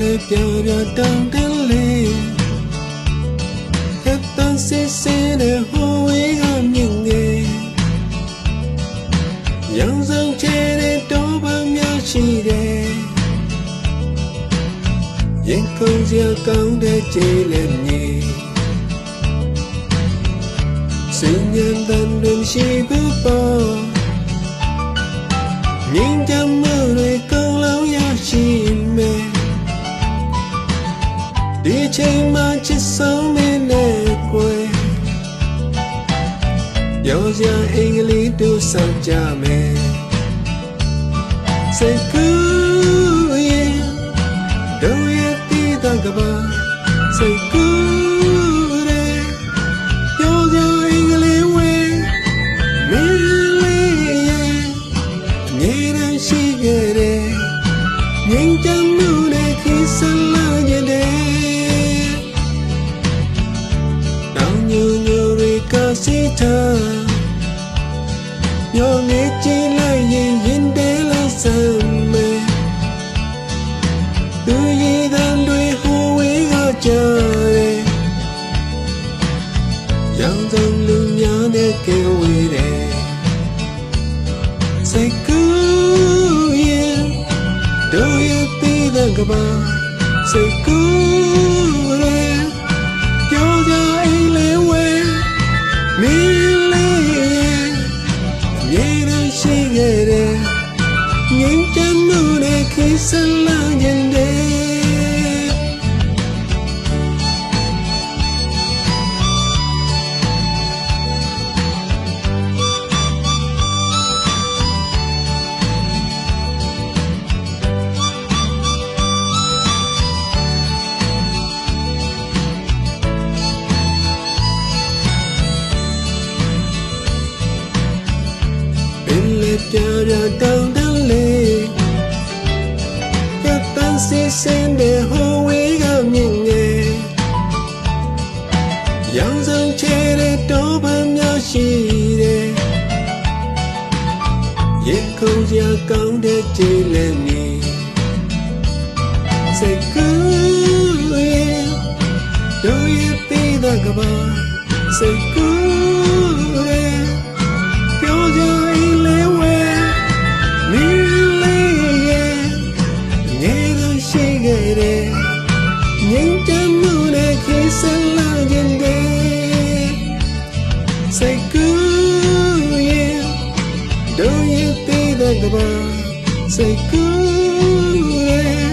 လေပြပြတောင်းတလေးဟက်တန်စစ်စစ်တဲ့ဟိုဝေးကမြင်ငယ်ရောင်စုံချဲတဲ့တောပန်းများရှိတယ်ရင်ခုန်စရာကောင်းတဲ့ကြည်လည်းမြည်စင်ញံတန် ရောစရာအင်္ဂလိပ်တို့ဆောင်ကြမယ်စိတ်ကူး တွေကစီထားညောင်နေကြည့်လိုက်ရင်ရင်တဲလာစမ်းမယ်သူရည်တန်တွေဟိုဝေးကကြားတယ်ရောင်စုံလူများနဲ့ကဲဝေးတယ်စိတ်ကူးရင်တို့ရဲ့ပြီးတဲ့ကဘာစိတ်ကူး နဲ့ခိစလာ ကောင်းတဲ့ကြည်လည်းမြင်စိတ်ကူးရဲ့တို့ရဲ့ပြီးတဲ့ကဘာစိတ်ကူးရဲ့ပြောကြအိမ်လေးဝဲမင်းလေးရဲ့ငယ်တော့ရှိခဲ့တဲ့ငိမ့်တမှုနဲ့ခေစလာခြင်းတဲ့စိတ်ကူးရဲ့တို့ရဲ့သေးတဲ့ကဘာ စိတ်ကူးရဲ့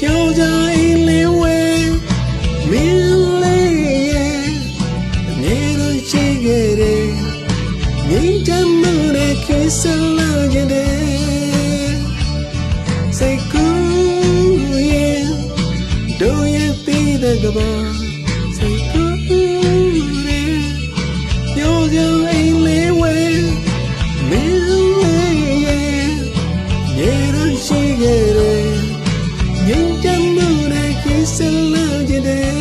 ပြောကြအိမ်လေးဝဲမင်းလေးရဲ့ငယ်တော့ရှိခဲ့တဲ့ငိမ့်ချမ်းမှုနဲ့ခေစလာခြင်းတဲ့စိတ်ကူးရဲ့တို့ရဲ့ပြီးတဲ့ကဘာ ရှိခဲ့တယ်ငြိမ်ချမ်းမှုနဲ့ခေစလုံးခြင်းတဲ့